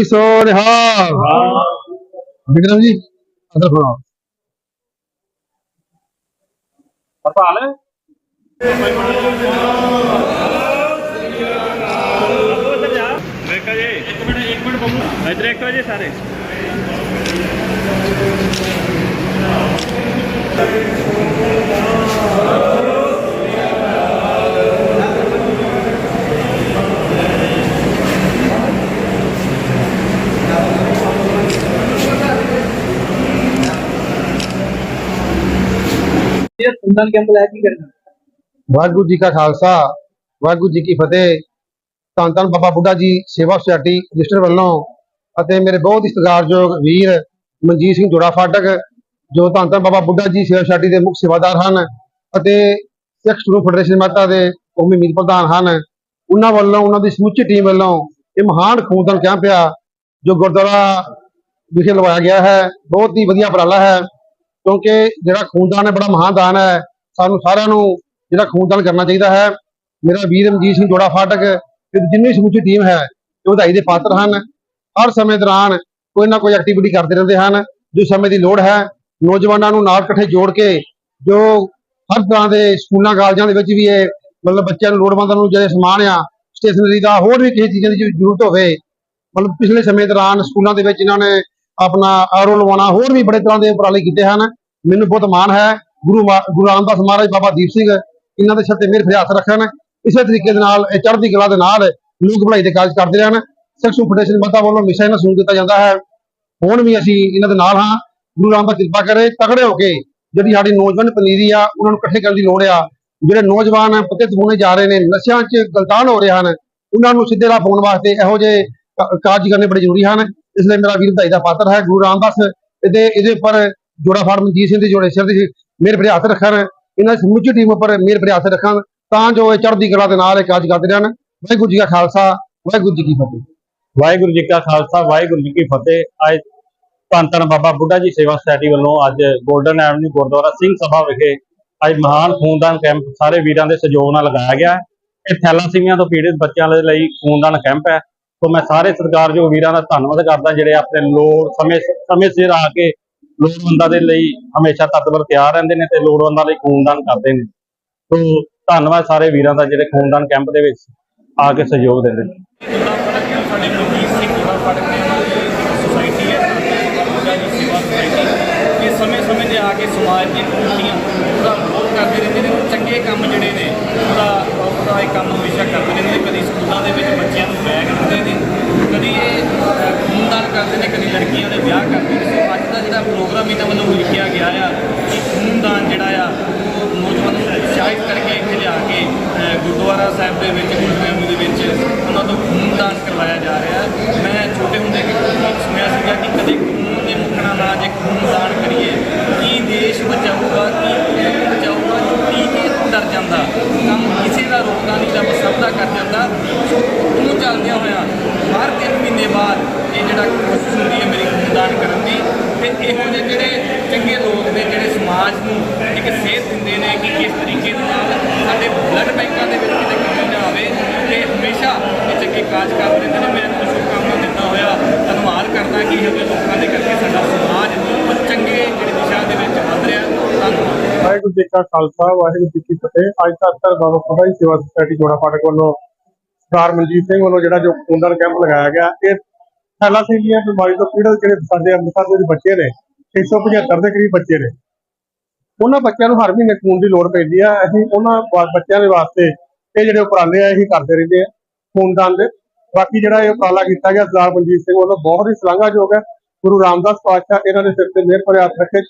जी सो रहा विक्रम जी अदर थोड़ा। हड़ताल सारे। ਇਹ ਸੁੰਦਰ ਕੈਂਪ ਲੈ ਕੀ ਕਰਨਾ। ਵਾਹਿਗੁਰੂ ਜੀ ਕਾ ਖਾਲਸਾ, ਵਾਹਿਗੁਰੂ ਜੀ ਕੀ ਫਤਿਹ। ਧੰਨ ਧੰਨ ਬਾਬਾ ਬੁੱਢਾ ਜੀ, ਸੇਵਾ ਸੁਸਾਇਟੀ, ਰਜਿਸਟਰ ਵੱਲੋਂ ਅਤੇ ਮੇਰੇ ਬਹੁਤ ਹੀ ਸਤਿਕਾਰਯੋਗ ਵੀਰ ਮਨਜੀਤ ਸਿੰਘ ਜੋੜਾ ਫਾਟਕ, ਜੋ ਧੰਨ ਧੰਨ ਬਾਬਾ ਬੁੱਢਾ ਜੀ, ਸੇਵਾ ਸੁਸਾਇਟੀ ਦੇ ਮੁੱਖ ਸੇਵਾਦਾਰ ਹਨ ਅਤੇ ਸਿੱਖ ਸਟੂਡੈਂਟ ਫੈਡਰੇਸ਼ਨ ਮਾਤਾ ਦੇ ਕੌਮੀ ਮੀਤ ਪ੍ਰਧਾਨ ਹਨ। ਉਹਨਾਂ ਵੱਲੋਂ, ਉਹਨਾਂ ਦੀ ਸਮੁੱਚੀ ਟੀਮ ਵੱਲੋਂ ਇਹ ਮਹਾਨ ਖੂਨਦਾਨ ਕੈਂਪ ਆ, ਜੋ ਗੁਰਦੁਆਰਾ ਵਿਖੇ ਲਵਾਇਆ ਗਿਆ ਹੈ। ਬਹੁਤ ਹੀ ਵਧੀਆ ਉਪਰਾਲਾ ਹੈ। ਕਿਉਂਕਿ ਜਿਹੜਾ ਖੂਨਦਾਨ ਹੈ ਬੜਾ ਮਹਾਨ ਦਾਨ ਹੈ। ਸਾਨੂੰ ਸਾਰਿਆਂ ਨੂੰ ਜਿਹੜਾ ਖੂਨਦਾਨ ਕਰਨਾ ਚਾਹੀਦਾ ਹੈ। ਮੇਰਾ ਵੀਰ ਮਨਜੀਤ ਸਿੰਘ ਜੋੜਾ ਫਾਟਕ ਤੇ ਜਿੰਨੀ ਸਮੁੱਚੀ ਟੀਮ ਹੈ ਜੋ ਵਧਾਈ ਦੇ ਪਾਤਰ ਹਨ। ਹਰ ਸਮੇਂ ਦੌਰਾਨ ਕੋਈ ਨਾ ਕੋਈ ਐਕਟੀਵਿਟੀ ਕਰਦੇ ਰਹਿੰਦੇ ਹਨ। ਜੋ ਸਮੇਂ ਦੀ ਲੋੜ ਹੈ, ਨੌਜਵਾਨਾਂ ਨੂੰ ਨਾਲ ਇਕੱਠੇ ਜੋੜ ਕੇ, ਜੋ ਹਰ ਤਰ੍ਹਾਂ ਦੇ ਸਕੂਲਾਂ, ਕਾਲਜਾਂ ਦੇ ਵਿੱਚ ਵੀ ਇਹ ਮਤਲਬ ਬੱਚਿਆਂ ਨੂੰ ਲੋੜਵੰਦਾਂ ਨੂੰ ਜਿਹੜੇ ਸਮਾਨ ਆ ਸਟੇਸ਼ਨਰੀ ਦਾ ਹੋਰ ਵੀ ਕਿਸੇ ਚੀਜ਼ਾਂ ਦੀ ਜ਼ਰੂਰਤ ਹੋਵੇ, ਮਤਲਬ ਪਿਛਲੇ ਸਮੇਂ ਦੌਰਾਨ ਸਕੂਲਾਂ ਦੇ ਵਿੱਚ ਇਹਨਾਂ ਨੇ ਆਪਣਾ ਆਰੋ ਲਵਾਉਣਾ, ਹੋਰ ਵੀ ਬੜੇ ਤਰ੍ਹਾਂ ਦੇ ਉਪਰਾਲੇ ਕੀਤੇ ਹਨ। ਮੈਨੂੰ ਬਹੁਤ ਮਾਣ ਹੈ, ਗੁਰੂ ਮਾ- ਗੁਰੂ ਰਾਮਦਾਸ ਮਹਾਰਾਜ ਬਾਬਾ ਦੀਪ ਸਿੰਘ, ਇਹਨਾਂ ਦੇ ਸਿਰ ਤੇ ਮੇਰੇ ਹੱਥ ਰੱਖਣ, ਇਸੇ ਤਰੀਕੇ ਦੇ ਨਾਲ, ਇਹ ਚੜ੍ਹਦੀ ਕਲਾ ਦੇ ਨਾਲ ਲੋਕ ਭਲਾਈ ਦੇ ਕਾਰਜ ਕਰਦੇ ਰਹਿਣ ਸੈਕਸ਼ਨ ਫੈਡਰੇਸ਼ਨ ਮਾਤਾ ਵੱਲੋਂ ਹਮੇਸ਼ਾ ਇਹਨਾਂ ਨੂੰ ਦਿੱਤਾ ਜਾਂਦਾ ਹੈ। ਹੁਣ ਵੀ ਅਸੀਂ ਇਹਨਾਂ ਦੇ ਨਾਲ ਹਾਂ, ਗੁਰੂ ਰਾਮਦਾਸ ਕਿਰਪਾ ਕਰੇ ਤਗੜੇ ਹੋ ਕੇ ਜਿਹੜੀ ਸਾਡੀ ਨੌਜਵਾਨ ਪਨੀਰੀ ਆ, ਉਹਨਾਂ ਨੂੰ ਇਕੱਠੇ ਕਰਨ ਦੀ ਲੋੜ ਆ। ਜਿਹੜੇ ਨੌਜਵਾਨ ਪਤਿਤ ਹੋਣੇ ਜਾ ਰਹੇ ਨੇ, ਨਸ਼ਿਆਂ 'ਚ ਗਲਤਾਨ ਹੋ ਰਹੇ ਹਨ, ਉਹਨਾਂ ਨੂੰ ਸਿੱਧੇ ਰਾਹ ਪਾਉਣ ਵਾਸਤੇ ਇਹੋ ਜਿਹੇ ਕਾਰਜ ਕਰਨੇ ਬੜੇ ਜ਼ਰੂਰੀ ਹਨ। ਇਸ ਲਈ ਮੇਰਾ ਵੀਰ ਵਧਾਈ ਦਾ ਪਾਤਰ ਹੈ, ਗੁਰੂ ਰਾਮਦਾਸ, ਇਹਦੇ ਇਹਦੇ ਉੱਪਰ ਜੋੜਾ ਫਾੜ ਮਨਜੀਤ ਸਿੰਘ ਦੇ ਜੋੜੇ ਸਿਰ ਦੀ ਮੇਰੇ ਭਰੇ ਹੱਥ ਰੱਖਣ, ਇਹਨਾਂ ਦੀ ਸਮੁੱਚੀ ਟੀਮ ਉੱਪਰ ਮੇਰੇ ਭਰੇ ਹੱਥ ਰੱਖਣ, ਤਾਂ ਜੋ ਇਹ ਚੜ੍ਹਦੀ ਕਲਾ ਦੇ ਨਾਲ ਇਹ ਕਾਰਜ ਕਰਦੇ ਰਹਿਣ। ਵਾਹਿਗੁਰੂ ਜੀ ਕਾ ਖਾਲਸਾ, ਵਾਹਿਗੁਰੂ ਜੀ ਕੀ ਫਤਿਹ। ਵਾਹਿਗੁਰੂ ਜੀ ਕਾ ਖਾਲਸਾ, ਵਾਹਿਗੁਰੂ ਜੀ ਕੀ ਫਤਿਹ। ਅੱਜ ਧੰਨ ਧੰਨ ਬਾਬਾ ਬੁੱਢਾ ਜੀ ਸੇਵਾ ਸੁਸਾਇਟੀ ਵੱਲੋਂ ਅੱਜ 골ਡਨ ਐਵਨਿਊ ਗੁਰਦੁਆਰਾ ਸਿੰਘ ਸਭਾ ਵਿਖੇ ਅੱਜ ਮਹਾਨ ਖੂਨਦਾਨ ਕੈਂਪ ਸਾਰੇ ਵੀਰਾਂ ਦੇ ਸਹਿਯੋਗ ਨਾਲ ਲਗਾਇਆ ਗਿਆ ਹੈ। ਇਹ ਥੈਲਾਸੀਮੀਆ ਤੋਂ ਪੀੜਿਤ ਬੱਚਿਆਂ ਦੇ ਲਈ ਖੂਨਦਾਨ ਕੈਂਪ ਹੈ। ਸੋ ਮੈਂ ਸਾਰੇ ਸਰਕਾਰ ਜੋ ਵੀਰਾਂ ਦਾ ਧੰਨਵਾਦ ਕਰਦਾ, ਜਿਹੜੇ ਆਪਣੇ ਲੋੜ ਸਮੇਂ ਸਮੇਂ ਸਿਰ ਆ ਕੇ ਲੋੜਵੰਦਾਂ ਦੇ ਲਈ ਹਮੇਸ਼ਾ ਤਤਪਰ ਤਿਆਰ ਰਹਿੰਦੇ ਨੇ ਤੇ ਲੋੜਵੰਦਾਂ ਲਈ ਖੂਨਦਾਨ ਕਰਦੇ ਨੇ। ਸੋ ਧੰਨਵਾਦ ਸਾਰੇ ਵੀਰਾਂ ਦਾ ਜਿਹੜੇ ਖੂਨਦਾਨ ਕੈਂਪ ਦੇ ਵਿੱਚ ਆ ਕੇ ਸਹਿਯੋਗ ਦਿੰਦੇ ਨੇ ਸਾਡੇ ਮਨਜੀਤ ਸਿੰਘ ਜੋੜਾ ਫੜਕ ਨੇ ਉਹਨਾਂ ਹੈ ਇਹ ਸਮੇਂ ਸਮੇਂ ਤੇ ਆ ਕੇ ਸਮਾਜ ਦੀਆਂ ਕੁਰੀਤੀਆਂ ਉਹਦਾ ਵਿਰੋਧ ਕਰਦੇ ਰਹਿੰਦੇ ਨੇ ਚੰਗੇ ਕੰਮ ਜਿਹੜੇ ਨੇ ਉਹਦਾ ਉਹਦਾ ਇਹ ਕੰਮ ਹਮੇਸ਼ਾ ਕਰਦੇ ਰਹਿੰਦੇ ਨੇ ਕਦੀ ਸਕੂਲਾਂ ਦੇ ਵਿੱਚ ਬੱਚਿਆਂ ਨੂੰ। ਬੈਗ ਦਿੰਦੇ ਨੇ ਕਦੀ ਇਹ ਖੂਨਦਾਨ ਕਰਦੇ ਨੇ, ਕਦੀ ਲੜਕੀਆਂ ਦੇ ਵਿਆਹ ਕਰਦੇ ਨੇ ਸੋ ਅੱਜ ਦਾ ਜਿਹੜਾ ਪ੍ਰੋਗਰਾਮ ਇਹਨਾਂ ਵੱਲੋਂ ਲਿਖਿਆ ਗਿਆ ਆ ਕਿ ਖੂਨਦਾਨ ਜਿਹੜਾ ਆ ਉਹ ਨੌਜਵਾਨਾਂ ਨੂੰ ਉਤਸ਼ਾਹਿਤ ਕਰਕੇ ਇੱਥੇ ਲਿਆ ਕੇ ਅਹ, ਗੁਰਦੁਆਰਾ ਸਾਹਿਬ ਦੇ ਵਿੱਚ ਗੁਰਦੁਆਰੇ ਦੇ ਵਿੱਚ ਉਹਨਾਂ ਤੋਂ ਖੂਨਦਾਨ ਕਰਵਾਇਆ ਜਾ ਰਿਹਾ ਹੈ ਮੈਂ ਛੋਟੇ ਹੁੰਦੇ ਕਿ ਸੁਣਿਆ ਸੀਗਾ ਕਿ ਕਦੇ ਖੂਨ ਦੇ ਮੁੱਕਣਾ ਨਾ ਜੇ ਖੂਨਦਾਨ ਕਰੀਏ ਕੀ ਦੇਸ਼ ਬਚਾਊਗਾ ਕੀ ਖੂਨ ਬਚਾਊਗਾ ਕੀ ਕੇ ਡਰ ਜਾਂਦਾ ਕੰਮ ਕਿਸੇ ਦਾ ਰੋਕਦਾ ਨਹੀਂ ਰੱਬ ਸਭ ਦਾ ਕਰ ਜਾਂਦਾ ਸੋ ਉਹਨੂੰ ਚੱਲਦਿਆਂ ਹੋਇਆ ਹਰ ਤਿੰਨ ਮਹੀਨੇ ਬਾਅਦ ਇਹ ਜਿਹੜਾ ਕੋਸ਼ਿਸ਼ ਹੁੰਦੀ ਹੈ ਮੇਰੀ ਖੂਨਦਾਨ ਕਰਨ ਦੀ ਤੇ ਇਹੋ ਜਿਹੇ ਜਿਹੜੇ ਚੰਗੇ ਲੋਕ ਨੇ ਜਿਹੜੇ ਸਮਾਜ ਨੂੰ ਇੱਕ ਸੇਧ ਦਿੰਦੇ ਨੇ ਕਿ ਕਿਸ ਤਰੀਕੇ ਦੇ ਨਾਲ ਸਾਡੇ ਬਲੱਡ ਬੈਂਕਾਂ ਦੇ ਵਿੱਚ ਕਿਤੇ ਕਮੀ ਨਾ ਆਵੇ ਤੇ ਹਮੇਸ਼ਾ ਇਹ ਚੰਗੇ ਕਾਜ ਕਰ ਦਿੰਦੇ ਨੇ ਮੈਂ ਤੁਹਾਨੂੰ ਸ਼ੁਭਕਾਮਨਾ ਦਿੰਦਾ ਹੋਇਆ ਧੰਨਵਾਦ ਕਰਦਾ ਕਿ ਇਹੋ ਜਿਹੇ ਲੋਕਾਂ ਦੇ ਕਰਕੇ ਸਾਡਾ ਸਮਾਜ ਉਹ ਚੰਗੇ ਜਿਹੜੀ ਦਿਸ਼ਾ ਦੇ ਵਿੱਚ ਵਧ ਰਿਹਾ ਧੰਨਵਾਦ ਵਾਹਿਗੁਰੂ ਜੀ ਕਾ ਖਾਲਸਾ, ਵਾਹਿਗੁਰੂ ਜੀ ਕੀ ਫਤਿਹ। ਅੱਜ ਤੱਕ ਬਾਬਾ ਬੁੱਢਾ ਜੀ ਸੇਵਾ ਸੁਸਾਇਟੀ ਜੋੜਾ ਫਾਟਕ ਵੱਲੋਂ ਸਰਦਾਰ ਮਨਜੀਤ ਸਿੰਘ ਵੱਲੋਂ ਜਿਹੜਾ ਜੋ ਖੂਨਦਾਨ ਕੈਂਪ ਲਗਾਇਆ ਗਿਆ, ਇਹ ਥੈਲਾਸੀਮੀਆ ਬਿਮਾਰੀ ਤੋਂ ਪੀੜਤ ਜਿਹੜੇ ਸਾਡੇ ਅੰਮ੍ਰਿਤਸਰ ਦੇ ਬੱਚੇ ਨੇ 675 ਦੇ ਕਰੀਬ ਬੱਚੇ ਨੇ, ਉਹਨਾਂ ਬੱਚਿਆਂ ਨੂੰ ਹਰ ਮਹੀਨੇ ਖੂਨ ਦੀ ਲੋੜ ਪੈਂਦੀ ਆ। ਅਸੀਂ ਉਹਨਾਂ ਬੱਚਿਆਂ ਦੇ ਵਾਸਤੇ ਇਹ ਜਿਹੜੇ ਉਪਰਾਲੇ ਆ, ਇਹੀ ਕਰਦੇ ਰਹਿੰਦੇ ਆ ਖੂਨਦਾਨ ਦੇ। ਬਾਕੀ ਜਿਹੜਾ ਇਹ ਉਪਰਾਲਾ ਕੀਤਾ ਗਿਆ, ਸਰਦਾਰ ਮਨਜੀਤ ਸਿੰਘ ਵੱਲੋਂ ਬਹੁਤ ਹੀ ਸ਼ਲਾਘਾਯੋਗ ਹੈ। ਗੁਰੂ ਰਾਮਦਾਸ ਪਾਤਸ਼ਾਹ ਇਹਨਾਂ ਦੇ ਸਿਰ ਤੇ ਮਿਹਰ ਭਰੇ ਰੱਖੇ।